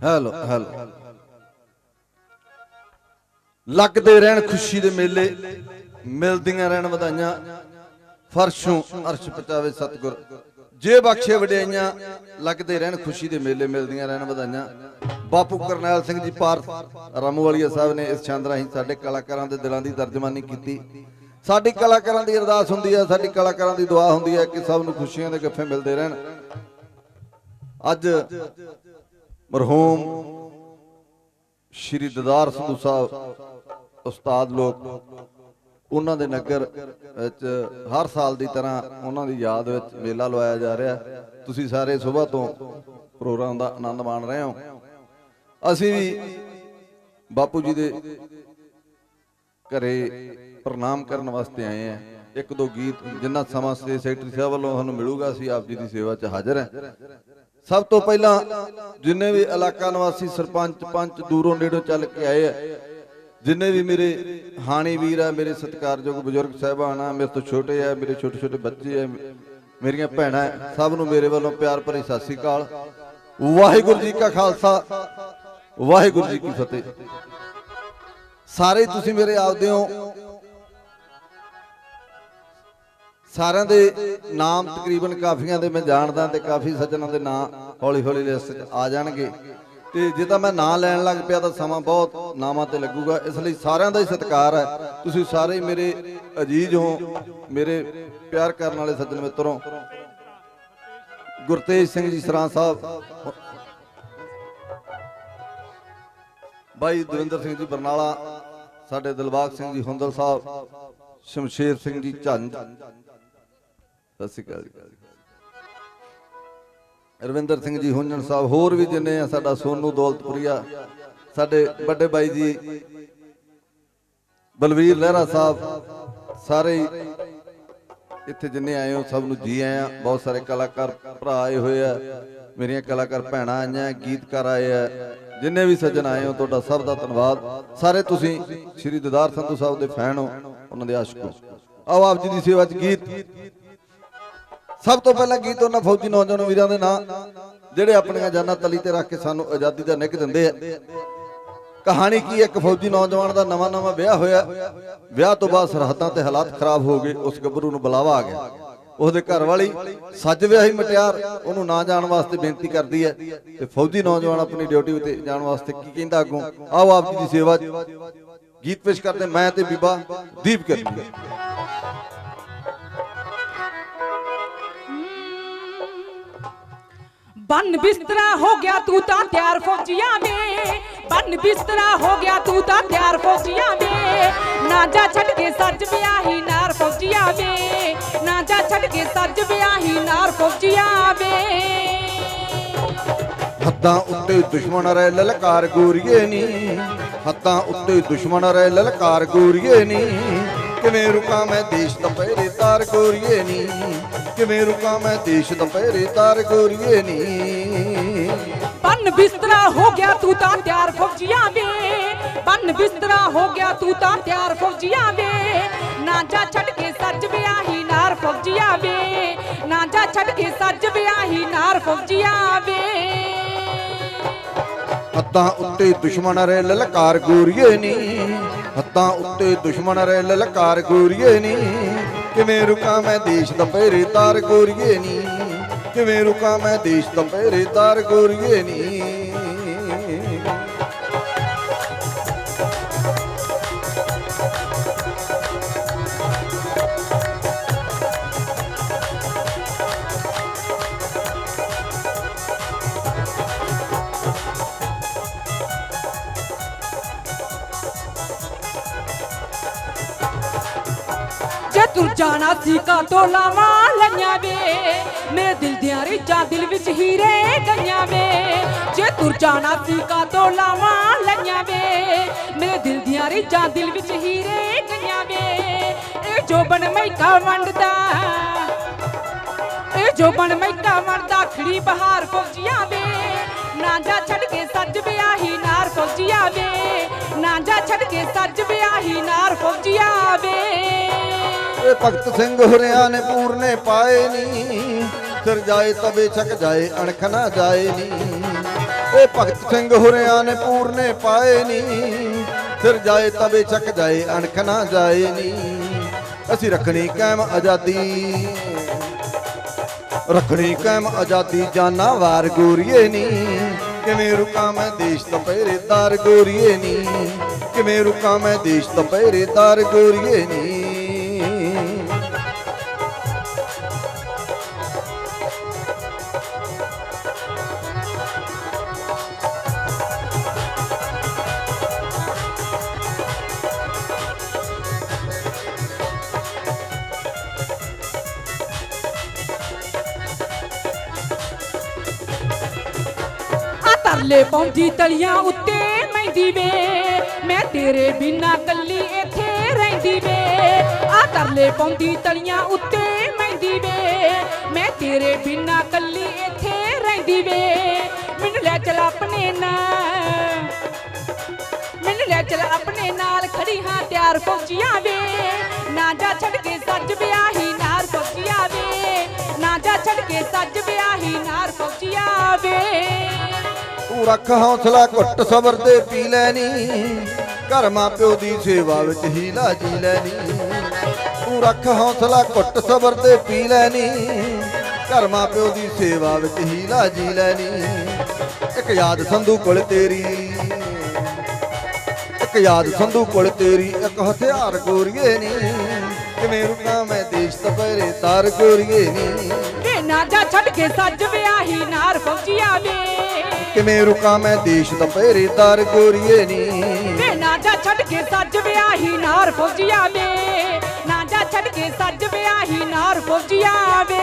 Hello hello ਲੱਗਦੇ ਰਹਿਣ ਖੁਸ਼ੀ ਦੇ ਮੇਲੇ, ਮਿਲਦੀਆਂ ਰਹਿਣ ਵਧਾਈਆਂ, ਫਰਸ਼ੋਂ ਅਰਸ਼ ਪਚਾਵੇ ਸਤਗੁਰ। ਜੇ ਬਖਸ਼ੇ ਵਡਿਆਈਆਂ, ਲੱਗਦੇ ਰਹਿਣ ਖੁਸ਼ੀ ਦੇ ਮੇਲੇ, ਮਿਲਦੀਆਂ ਰਹਿਣ ਵਧਾਈਆਂ। ਬਾਪੂ ਕਰਨੈਲ ਸਿੰਘ ਜੀ ਪਾਰ ਰਾਮੂਵਾਲੀਆ ਸਾਹਿਬ ਨੇ ਇਸ ਛੰਦ ਰਾਹੀਂ ਸਾਡੇ ਕਲਾਕਾਰਾਂ ਦੇ ਦਿਲਾਂ ਦੀ ਤਰਜਮਾਨੀ ਕੀਤੀ। ਸਾਡੀ ਕਲਾਕਾਰਾਂ ਦੀ ਅਰਦਾਸ ਹੁੰਦੀ ਹੈ, ਸਾਡੀ ਕਲਾਕਾਰਾਂ ਦੀ ਦੁਆ ਹੁੰਦੀ ਹੈ ਕਿ ਸਭ ਨੂੰ ਖੁਸ਼ੀਆਂ ਦੇ ਗੱਫੇ ਮਿਲਦੇ ਰਹਿਣ। ਅੱਜ ਮਰਹੂਮ ਸ਼੍ਰੀ ਦਦਾਰ ਸੰਧੂ ਸਾਹਿਬ ਉਸਤਾਦ ਲੋਕ, ਉਹਨਾਂ ਦੇ ਨਗਰ ਵਿੱਚ ਹਰ ਸਾਲ ਦੀ ਤਰ੍ਹਾਂ ਉਹਨਾਂ ਦੀ ਯਾਦ ਵਿੱਚ ਮੇਲਾ ਲਵਾਇਆ ਜਾ ਰਿਹਾ। ਤੁਸੀਂ ਸਾਰੇ ਸਵੇਰ ਤੋਂ ਪ੍ਰੋਗਰਾਮ ਦਾ ਆਨੰਦ ਮਾਣ ਰਹੇ ਹੋ। ਅਸੀਂ ਵੀ ਬਾਪੂ ਜੀ ਦੇ ਘਰੇ ਪ੍ਰਣਾਮ ਕਰਨ ਵਾਸਤੇ ਆਏ ਆ ਇੱਕ ਦੋ ਗੀਤ ਜਿੰਨਾ ਸਮਾਂ ਸੇ ਸੈਕਟਰੀ ਸਾਹਿਬ ਵੱਲੋਂ ਸਾਨੂੰ ਮਿਲੂਗਾ, ਅਸੀਂ ਆਪ ਜੀ ਦੀ ਸੇਵਾ 'ਚ ਹਾਜ਼ਰ ਹਾਂ। ਸਭ ਤੋਂ ਪਹਿਲਾਂ ਜਿੰਨੇ ਵੀ ਇਲਾਕਾ ਨਿਵਾਸੀ ਸਰਪੰਚ ਪੰਚ ਦੂਰੋਂ ਨੇੜੋਂ ਚੱਲ ਕੇ ਆਏ ਆ ਜਿੰਨੇ ਵੀ ਮੇਰੇ ਹਾਣੀ ਵੀਰ ਆ ਮੇਰੇ ਸਤਿਕਾਰਯੋਗ ਬਜ਼ੁਰਗ ਸਾਹਿਬਾਨ ਆ ਮੇਰੇ ਤੋਂ ਛੋਟੇ ਆ ਮੇਰੇ ਛੋਟੇ ਛੋਟੇ ਬੱਚੇ ਆ ਮੇਰੀਆਂ ਭੈਣਾਂ ਆ, ਸਭ ਨੂੰ ਮੇਰੇ ਵੱਲੋਂ ਪਿਆਰ ਭਰੀ ਸਤਿ ਸ੍ਰੀ ਅਕਾਲ। ਵਾਹਿਗੁਰੂ ਜੀ ਕਾ ਖਾਲਸਾ ਵਾਹਿਗੁਰੂ ਜੀ ਕੀ ਫਤਿਹ। ਸਾਰੇ ਤੁਸੀਂ ਮੇਰੇ ਆਪਦੇ ਹੋ ਸਾਰਿਆਂ ਦੇ ਨਾਮ ਤਕਰੀਬਨ ਕਾਫੀਆਂ ਦੇ ਮੈਂ ਜਾਣਦਾ ਤੇ ਕਾਫੀ ਸੱਜਣਾਂ ਦੇ ਨਾਮ ਹੌਲੀ ਹੌਲੀ ਲਿਸਟ 'ਚ ਆ ਜਾਣਗੇ। ਤੇ ਜੇ ਤਾਂ ਮੈਂ ਨਾਂ ਲੈਣ ਲੱਗ ਪਿਆ ਤਾਂ ਸਮਾਂ ਬਹੁਤ ਨਾਮਾਂ ਤੇ ਲੱਗੂਗਾ। ਇਸ ਲਈ ਸਾਰਿਆਂ ਦਾ ਹੀ ਸਤਿਕਾਰ ਹੈ। ਤੁਸੀਂ ਸਾਰੇ ਹੀ ਮੇਰੇ ਅਜੀਜ਼ ਹੋ, ਮੇਰੇ ਪਿਆਰ ਕਰਨ ਵਾਲੇ ਸੱਜਣ ਮਿੱਤਰੋ। ਗੁਰਤੇਜ ਸਿੰਘ ਜੀ ਸਰਾਂ ਸਾਹਿਬ। ਬਾਈ ਦਵਿੰਦਰ ਸਿੰਘ ਜੀ ਬਰਨਾਲਾ, ਸਾਡੇ ਦਿਲਬਾਗ ਸਿੰਘ ਜੀ ਹੁੰਦਲ ਸਾਹਿਬ, ਸ਼ਮਸ਼ੇਰ ਸਿੰਘ ਜੀ ਝੰਜ। ਸਤਿ ਸ਼੍ਰੀ ਅਕਾਲ ਜੀ। ਰਵਿੰਦਰ ਸਿੰਘ ਜੀ ਹੁੰਜਣ ਸਾਹਿਬ, ਹੋਰ ਵੀ ਜਿੰਨੇ ਆ ਸਾਡਾ ਸੋਨੂ ਦੌਲਤਪੁਰੀਆ, ਸਾਡੇ ਵੱਡੇ ਬਾਈ ਜੀ, ਬਲਵੀਰ ਲਹਿਰਾ ਸਾਹਿਬ, ਸਾਰੇ ਇੱਥੇ ਜਿੰਨੇ ਆਏ ਹੋ, ਸਭ ਨੂੰ ਜੀ ਆਇਆਂ। ਬਹੁਤ ਸਾਰੇ ਕਲਾਕਾਰ ਭਰਾ ਆਏ ਹੋਏ ਆ, ਮੇਰੀਆਂ ਕਲਾਕਾਰ ਭੈਣਾਂ ਆਈਆਂ, ਗੀਤਕਾਰ ਆਏ ਆ, ਜਿੰਨੇ ਵੀ ਸੱਜਣ ਆਏ ਹੋ, ਤੁਹਾਡਾ ਸਭ ਦਾ ਧੰਨਵਾਦ। ਸਾਰੇ ਤੁਸੀਂ ਸ਼੍ਰੀ ਦਦਾਰ ਸੰਧੂ ਸਾਹਿਬ ਦੇ ਫੈਨ ਹੋ, ਉਹਨਾਂ ਦੇ ਆਸ਼ਕ ਹੋ। ਆਓ ਆਪ ਜੀ ਦੀ ਸੇਵਾ 'ਚ ਗੀਤ। ਸਭ ਤੋਂ ਪਹਿਲਾਂ ਗੀਤ ਉਹਨਾਂ ਫੌਜੀ ਨੌਜਵਾਨ ਵੀਰਾਂ ਦੇ ਨਾਂ, ਜਿਹੜੇ ਆਪਣੀਆਂ ਜਾਨਾਂ ਤਲੀ ਤੇ ਰੱਖ ਕੇ ਸਾਨੂੰ ਆਜ਼ਾਦੀ ਦਾ ਨਿੱਘ ਦਿੰਦੇ ਆ। ਕਹਾਣੀ ਕੀ ਹੈ? ਇੱਕ ਫੌਜੀ ਨੌਜਵਾਨ ਦਾ ਨਵਾਂ ਨਵਾਂ ਵਿਆਹ ਹੋਇਆ। ਵਿਆਹ ਤੋਂ ਬਾਅਦ ਸਰਹੱਦਾਂ ਤੇ ਹਾਲਾਤ ਖਰਾਬ ਹੋ ਗਏ। ਉਸ ਗੱਭਰੂ ਨੂੰ ਬੁਲਾਵਾ ਆ ਗਿਆ। ਉਹਦੇ ਘਰ ਵਾਲੀ ਸੱਜ ਵਿਆਹੀ ਮਟਿਆਰ, ਉਹਨੂੰ ਨਾ ਜਾਣ ਵਾਸਤੇ ਬੇਨਤੀ ਕਰਦੀ ਹੈ। ਤੇ ਫੌਜੀ ਨੌਜਵਾਨ ਆਪਣੀ ਡਿਊਟੀ ਉਤੇ ਜਾਣ ਵਾਸਤੇ ਕੀ ਕਹਿੰਦਾ ਅੱਗੋਂ? ਆਓ ਆਪ ਜੀ ਦੀ ਸੇਵਾ ਗੀਤ ਪੇਸ਼ ਕਰਦੇ ਮੈਂ ਤੇ ਬੀਬਾ ਦੀਪ ਕਰੀ ਬੰਨ ਬਿਸਤਰਾ ਹੋ ਗਿਆ ਤੂੰ ਤਾਂ ਤਿਆਰ ਫੌਜੀਆਂ ਵੇ ਬੰਨ ਬਿਸਤਰਾ ਹੋ ਗਿਆ ਤੂੰ ਤਾਂ ਤਿਆਰ ਫੌਜੀਆਂ ਵੇ ਨਾ ਜਾ ਛੱਡ ਕੇ ਸੱਜ ਵਿਆਹੀ ਨਾਰ ਫੌਜੀਆਂ ਵੇ ਨਾ ਜਾ ਛੱਡ ਕੇ ਸੱਜ ਵਿਆਹੀ ਨਾਰ ਫੌਜੀਆਂ ਵੇ ਹੱਦਾਂ ਉੱਤੇ ਦੁਸ਼ਮਣ ਰਹਿ ਲਲਕਾਰ ਗੋਰੀਏ ਨੀ। ਹੱਥਾਂ ਉੱਤੇ ਦੁਸ਼ਮਣ ਰਹਿ ਲਲਕਾਰ ਗੋਰੀਏ ਨੀ। ਕਿਵੇਂ ਰੁਕਾਂ ਮੈਂ ਦੇਸ਼ ਦਾ ਪਹਿਰੇ ਤਾਰ ਗੋਰੀਏ ਨੀ। ਕਿਵੇਂ ਰੁਕਾਂ ਮੈਂ ਦੇਸ਼ ਦਾ ਪਹਿਰੇ ਤਾਰ ਗੋਰੀਏ ਨੀ। ਬੰਨ ਬਿਸਤਰਾ ਹੋ ਗਿਆ ਤੂੰ ਤਾਂ ਤਿਆਰ ਫੌਜੀਆਂ ਵੇ। ਬੰਨ ਬਿਸਤਰਾ ਹੋ ਗਿਆ ਤੂੰ ਤਾਂ ਤਿਆਰ ਫੌਜੀਆਂ ਵੇ। ਨਾ ਜਾ ਛੱਡ ਕੇ ਸੱਜ ਵਿਆਹੀ ਨਾਰ ਫੌਜੀਆਂ ਵੇ। ਨਾ ਜਾ ਛੱਡ ਕੇ ਸੱਜ ਵਿਆਹੀ ਨਾਰ ਫੌਜੀਆਂ ਵੇ। ਹੱਦਾਂ ਉੱਤੇ ਦੁਸ਼ਮਣ ਰਹਿ ਲਲਕਾਰ ਗੋਰੀਏ ਨੀ। ਹੱਦਾਂ ਉੱਤੇ ਦੁਸ਼ਮਣ ਰਹਿ ਲਲਕਾਰ ਗੋਰੀਏ ਨੀ। ਕਿਵੇਂ ਰੁਕਾਂ ਮੈਂ ਦੇਸ਼ ਦਾ ਪਹਿਰੇ ਤਾਰ ਗੋਰੀਏ ਨੀ? ਕਿਵੇਂ ਰੁਕਾਂ ਮੈਂ ਦੇਸ਼ ਦਾ ਪਹਿਰੇ ਤਾਰ ਗੋਰੀਏ ਨੀ? ਤੂੰ ਜਾਣਾ ਸੀ ਕਾ ਤੋਂ ਲਾਵਾਂ ਲਈਆਂ ਵੇ। ਮੇਰੇ ਦਿਲ ਦੀਆਂ ਰੀਝਾਂ ਦਿਲ ਵਿੱਚ ਹੀਰੇ ਗਈਆਂ ਵੇ। ਜੇ ਤੂੰ ਜਾਣਾ ਸੀ ਕਾ ਤੋਂ ਲਾਵਾਂ ਲਈਆਂ ਵੇ, ਮੇਰੇ ਦਿਲ ਦੀਆਂ ਰੀਝਾਂ ਦਿਲ ਵਿੱਚ ਹੀਰੇ ਗਈਆਂ ਵੇ। ਇਹ ਜੋ ਮੈਕਾ ਵੰਡਦਾ, ਇਹ ਜੋ ਮੈਕਾ ਵੰਡਦਾ, ਖੜੀ ਬਹਾਰ ਫੌਜੀਆਂ ਵੇ। ਨਾ ਛੱਡ ਕੇ ਸੱਜ ਵਿਆਹੀ ਨਾਰ ਫੌਜੀਆਂ ਵੇ। ਨਾ ਛੱਡ ਕੇ ਸੱਜ ਵਿਆਹੀ ਨਾਰ ਫੌਜੀਆਂ ਵੇ। ਇਹ ਭਗਤ ਸਿੰਘ ਹੁਰਿਆਂ ਨੇ ਪੂਰਨੇ ਪਾਏ ਨੀ। ਸਿਰ ਜਾਏ ਤਵੇ ਛਕ ਜਾਏ, ਅਣਖ ਨਾ ਜਾਏ ਨੀ। ਇਹ ਭਗਤ ਸਿੰਘ ਹੁਰਿਆਂ ਨੇ ਪੂਰਨੇ ਪਾਏ ਨੀ। ਸਿਰ ਜਾਏ ਤਵੇ ਚੱਕ ਜਾਏ, ਅਣਖ ਨਾ ਜਾਏ ਨੀ। ਅਸੀਂ ਰੱਖਣੀ ਕਾਇਮ ਆਜ਼ਾਦੀ। ਰੱਖਣੀ ਕਾਇਮ ਆਜ਼ਾਦੀ ਜਾਨਾ ਵਾਰ ਗੋਰੀਏ ਨੀ। ਕਿਵੇਂ ਰੁਕਾਂ ਮੈਂ ਦੇਸ਼ ਤੋਂ ਪਹਿਰੇਦਾਰ ਗੋਰੀਏ ਨੀ। ਕਿਵੇਂ ਰੁਕਾਂ ਮੈਂ ਦੇਸ਼ ਤੋਂ ਪਹਿਰੇਦਾਰ ਗੋਰੀਏ ਨੀ। ਤਰਲੇ ਪਾਉਂਦੀ ਤਲੀਆਂ ਉੱਤੇ ਮਹਿੰਦੀ ਵੇ। ਮੈਂ ਤੇਰੇ ਬਿਨਾ ਕੱਲੀ ਇੱਥੇ ਰਹਿੰਦੀ ਵੇ। ਤਰਲੇ ਪਾਉਂਦੀ ਤਲੀਆਂ ਉੱਤੇ ਮਹਿੰਦੀ ਵੇ। ਮੈਂ ਤੇਰੇ ਬਿਨਾ ਕੱਲੀ ਇੱਥੇ ਰਹਿੰਦੀ ਵੇ। ਮੈਨੂੰ ਲੈ ਚਲ ਆਪਣੇ ਨਾਲ। ਮੈਨੂੰ ਲੈ ਚਲ ਆਪਣੇ ਨਾਲ ਖੜੀ ਹਾਂ ਤਿਆਰ ਫੌਜੀਆਂ ਵੇ। ਨਾ ਜਾ ਛੱਡ ਕੇ ਸੱਜ ਵਿਆਹੀ ਨਾਰ ਫੌਜੀਆਂ ਵੇ। ਨਾ ਜਾ ਛੱਡ ਕੇ ਸੱਜ ਵਿਆਹੀ ਨਾਰ ਫੌਜੀਆਂ ਵੇ। ਤੂੰ ਰੱਖ ਹੌਸਲਾ ਘੁੱਟ ਸਬਰ ਤੇ ਪੀ ਲੈਣੀ ਘਰ ਮਾਂ ਦੀ ਸੇਵਾ ਵਿੱਚ ਹੀਲਾ ਜੀ ਲੈਣੀ ਤੂੰ ਰੱਖ ਹੌਸਲਾ ਘੁੱਟ ਸਬਰ ਤੇ ਪੀ ਲੈਣੀ ਘਰ ਮਾਂ ਪਿਓ ਦੀ ਸੇਵਾ ਵਿੱਚ ਹੀਲਾ ਜੀ ਲੈਣੀ ਇੱਕ ਯਾਦ ਸੰਧੂ ਕੋਲ ਤੇਰੀ। ਇੱਕ ਯਾਦ ਸੰਧੂ ਕੋਲ ਤੇਰੀ ਇੱਕ ਹਥਿਆਰ ਗੋਰੀਏ ਨੀ। ਕਿਵੇਂ ਰੁਕਾਂ ਮੈਂ ਦੇਸ਼ ਤਪਰੇ ਤਾਰ ਗੋਰੀਏ ਨੀ। ਵੇ ਨਾ ਜਾ ਛੱਡ ਕੇ ਸੱਜ ਵਿਆਹੀ ਨਾਰ ਫੌਜੀਆ ਵੇ ਕਿਵੇਂ ਰੁਕਾਂ ਮੈਂ ਦੇਸ਼ ਤਪਰੇ ਤਾਰ ਗੋਰੀਏ ਨੀ। ਵੇ ਨਾ ਜਾ ਛੱਡ ਕੇ ਸੱਜ ਵਿਆਹੀ ਨਾਰ ਫੌਜੀਆ ਵੇ ਛੱਡ ਕੇ ਸੱਜ ਵਿਆਹੀ ਨਾਰ ਫੌਜੀਆ ਵੇ